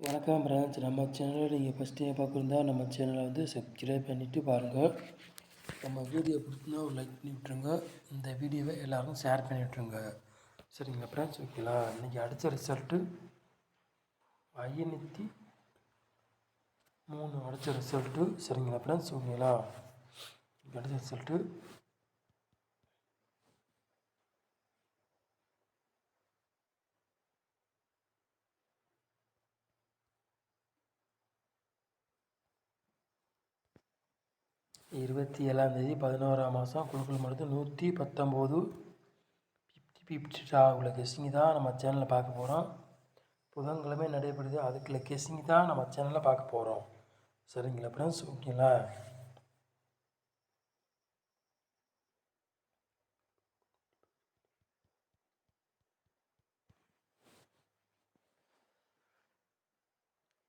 வணக்கம் ஃப்ரெண்ட்ஸ் நம்ம சேனலை நீங்கள் ஃபஸ்ட் டைம் பார்க்குறதா நம்ம சேனலை வந்து சப்ஸ்கிரைப் பண்ணிவிட்டு பாருங்கள் நம்ம வீடியோ பிடிச்சினா ஒரு லைக் பண்ணி விட்ருங்க இந்த வீடியோவை எல்லோருக்கும் ஷேர் பண்ணி விட்ருங்க சரிங்களா ஃப்ரெண்ட்ஸ் ஓகேங்களா இன்றைக்கி அடித்த ரிசல்ட்டு ஐநூற்றி மூணு. அடித்த ரிசல்ட்டு சரிங்களா ஃப்ரெண்ட்ஸ் ஓகேங்களா அடித்த ரிசல்ட்டு இருபத்தி ஏழாந்தேதி பதினோராம் மாதம் குழுக்கள் மருந்து நூற்றி பத்தொம்போது ஃபிஃப்டி ஃபிஃப்டி உள்ள கெஸ்டிங் தான் நம்ம சேனலில் பார்க்க போகிறோம் புதன்கிழமை நடைபெறுது. அதுக்குள்ள கெஸ்ஸிங் தான் நம்ம சேனலில் பார்க்க போகிறோம் சரிங்களா ஃப்ரெண்ட்ஸ் ஓகேங்களா?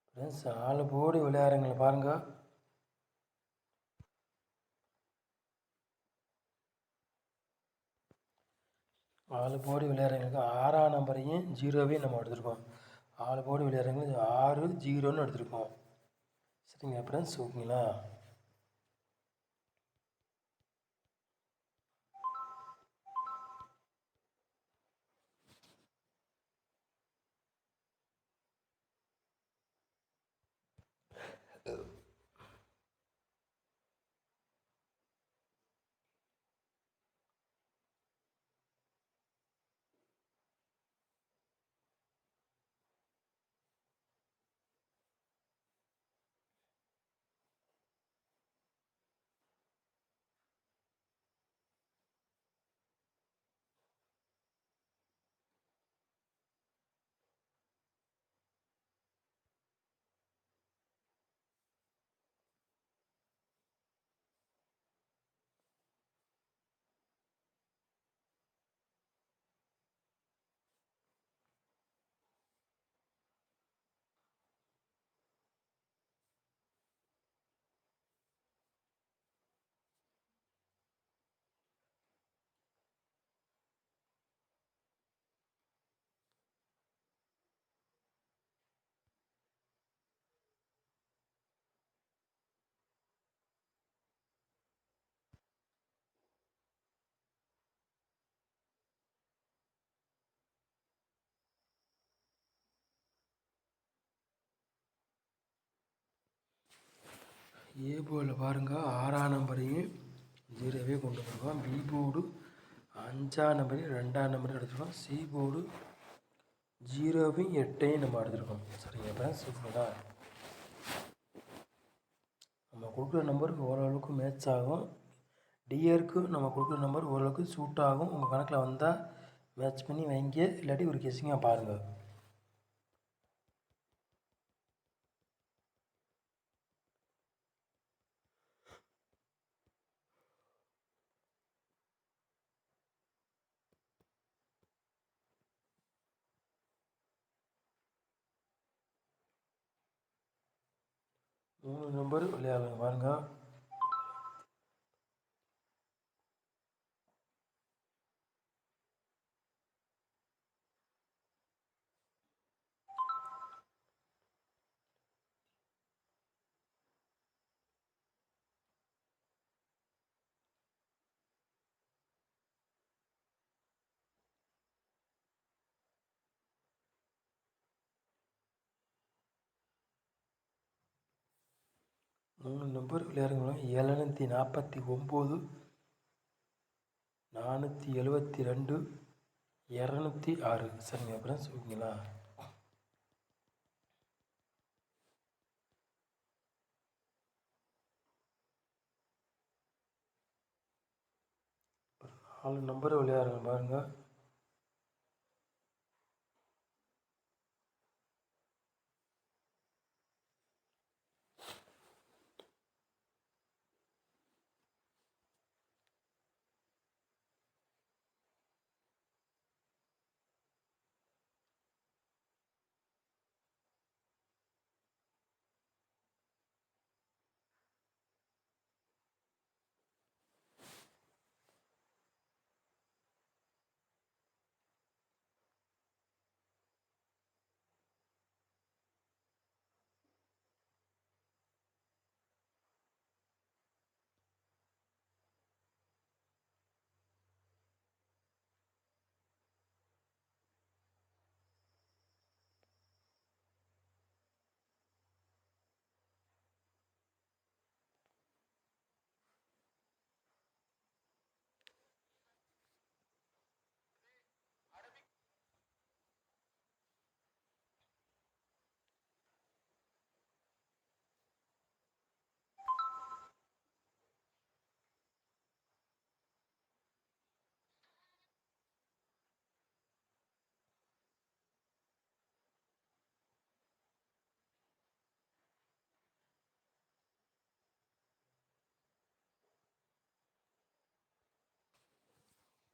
ஃப்ரெண்ட்ஸ் ஆளு போடி விளையாடுறங்களை பாருங்கள் ஆள் போடி விளையாடுறவங்களுக்கு ஆறாம் நம்பரையும் ஜீரோவையும் நம்ம எடுத்திருக்கோம். ஆள் போடி விளையாடுறவங்களுக்கு ஆறு ஜீரோன்னு எடுத்திருக்கோம். சரிங்களா ஃப்ரெண்ட்ஸ் ஓகேங்களா ஏ போர்டில் பாருங்கள் ஆறாம் நம்பரையும் ஜீரோவே கொண்டு வந்துருக்கோம். பி போர்டு அஞ்சாம் நம்பரையும் ரெண்டாம் நம்பரையும் எடுத்துருக்கோம். சி போர்டு ஜீரோவையும் எட்டையும் நம்ம எடுத்துருக்கோம். சரிங்க ஃப்ரெண்ட்ஸ் நம்ம கொடுக்குற நம்பருக்கு ஓரளவுக்கு மேட்ச் ஆகும். டிஆருக்கு நம்ம கொடுக்குற நம்பர் ஓரளவுக்கு சூட் ஆகும். உங்கள் கணக்கில் வந்தால் மேட்ச் பண்ணி வைங்க இல்லாட்டி ஒரு கெஸ்ஸிங்காக பாருங்கள் மூணு நம்பர் விளையாடுங்க பாருங்கள் மூணு நம்பர் விளையாடுங்க எழுநூற்றி நாற்பத்தி ஒம்பது நானூற்றி எழுபத்தி ரெண்டு இரநூத்தி ஆறு. சரிங்க ஃப்ரெண்ட்ஸ் ஓகேங்களா நாலு நம்பர் விளையாடுங்க பாருங்கள்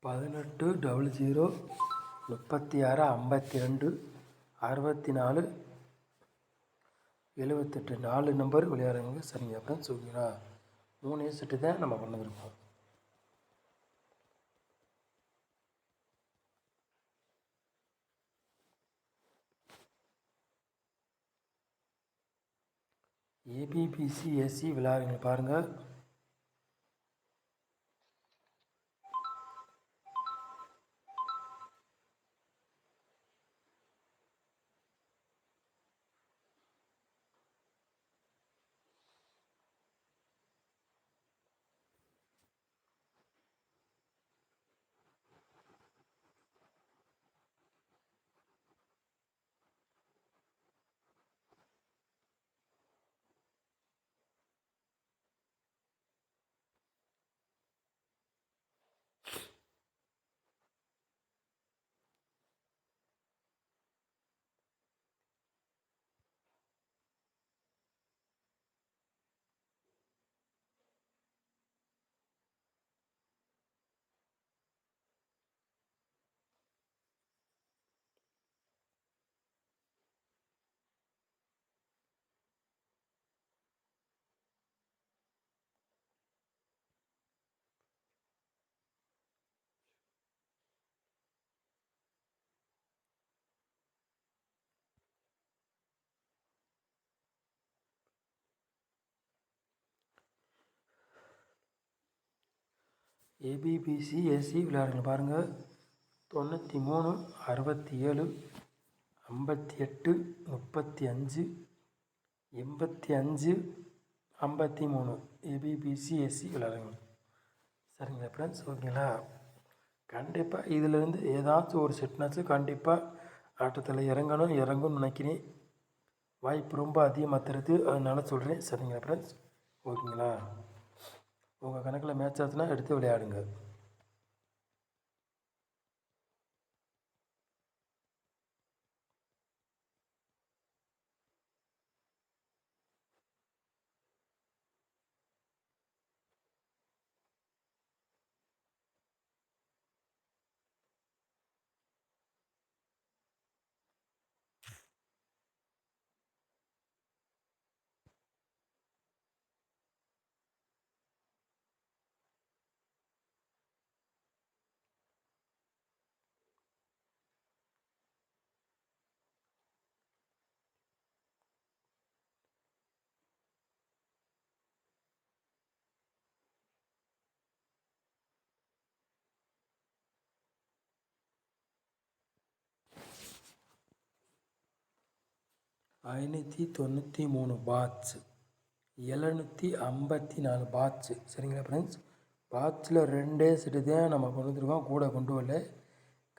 பதினெட்டு டபுள் ஜீரோ முப்பத்தி ஆறு ஐம்பத்தி ரெண்டு அறுபத்தி நாலு எழுபத்தெட்டு நாலு நம்பர் விளையாடுறவங்க சரிங்க. அப்படின்னு சொல்லிங்களா மூணு செட்டு தான் நம்ம பண்ணிருக்கோம் ஏபிபிசிஎஸ்சி விளையாடுங்க பாருங்கள் ஏபிபிசி ஏசி விளையாடுங்க பாருங்கள் தொண்ணூற்றி மூணு அறுபத்தி ஏழு ஐம்பத்தி எட்டு முப்பத்தி அஞ்சு எண்பத்தி அஞ்சு ஐம்பத்தி மூணு ஏபிபிசி ஏசி விளையாடுங்க சரிங்களா ஃப்ரெண்ட்ஸ் ஓகேங்களா? கண்டிப்பாக இதிலேருந்து ஏதாச்சும் ஒரு செட்னாச்சும் கண்டிப்பாக ஆட்டத்தில் இறங்கணும் இறங்கும்னு நினைக்கிறேன். வாய்ப்பு ரொம்ப அதிகமாக தருது. அதனால சொல்கிறேன் சரிங்களா ஃப்ரெண்ட்ஸ் ஓகேங்களா? உங்கள் கணக்கில் மேட்ச் ஆச்சுன்னா எடுத்து விளையாடுங்க. ஐநூற்றி தொண்ணூற்றி மூணு பாட்ஸ் எழுநூற்றி ஐம்பத்தி நாலு பாட்ஸ் சரிங்களா ஃப்ரெண்ட்ஸ் பாட்ஸில் ரெண்டே செட்டு தான் நம்ம கொண்டு வந்துருக்கோம் கூட கொண்டு வரல.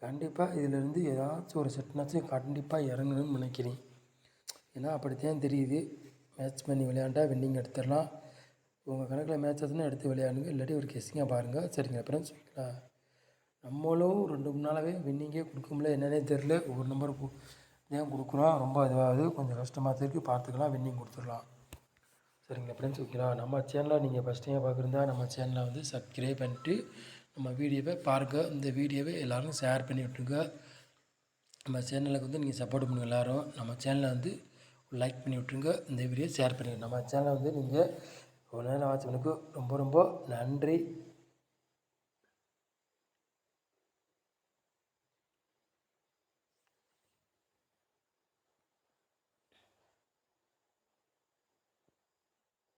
கண்டிப்பாக இதிலேருந்து ஏதாச்சும் ஒரு செட்னாச்சும் கண்டிப்பாக இறங்கணும்னு நினைக்கிறேன். ஏன்னா அப்படித்தான் தெரியுது. மேட்ச் பண்ணி விளையாண்டா வின்னிங் எடுத்துடலாம். உங்கள் கணக்கில் மேட்ச் ஆச்சுன்னா எடுத்து விளையாடுங்க. இல்லாட்டி ஒரு கெஸ்ஸிங்காக பாருங்கள் சரிங்களா ஃப்ரெண்ட்ஸ் ஓகேங்களா நம்மளும் ரெண்டு மூணு நாளாகவே வின்னிங்கே கொடுக்க முடியல என்னன்னே தெரில ஒரு நம்பர் ஏன் கொடுக்குறோம் ரொம்ப இதுவாகுது கொஞ்சம் கஷ்டமாக தான் இருக்குது பார்த்துக்கலாம். வின்னிங் கொடுத்துடலாம். சரிங்களா ஃப்ரெண்ட்ஸ் ஓகேங்களா நம்ம சேனலை நீங்கள் ஃபஸ்ட் டைம் பார்க்குறதா நம்ம சேனலை வந்து சப்ஸ்கிரைப் பண்ணிட்டு நம்ம வீடியோவை பாருங்கள் இந்த வீடியோவை எல்லோரும் ஷேர் பண்ணி விட்டுருங்க. நம்ம சேனலுக்கு வந்து நீங்கள் சப்போர்ட் பண்ணுங்கள் எல்லோரும். நம்ம சேனலை வந்து லைக் பண்ணி விட்ருங்க இந்த வீடியோ ஷேர் பண்ணிடுங்க நம்ம சேனலை வந்து நீங்கள் ஒரு நேரம் வாட்ச் பண்ணுக்கு ரொம்ப ரொம்ப நன்றி.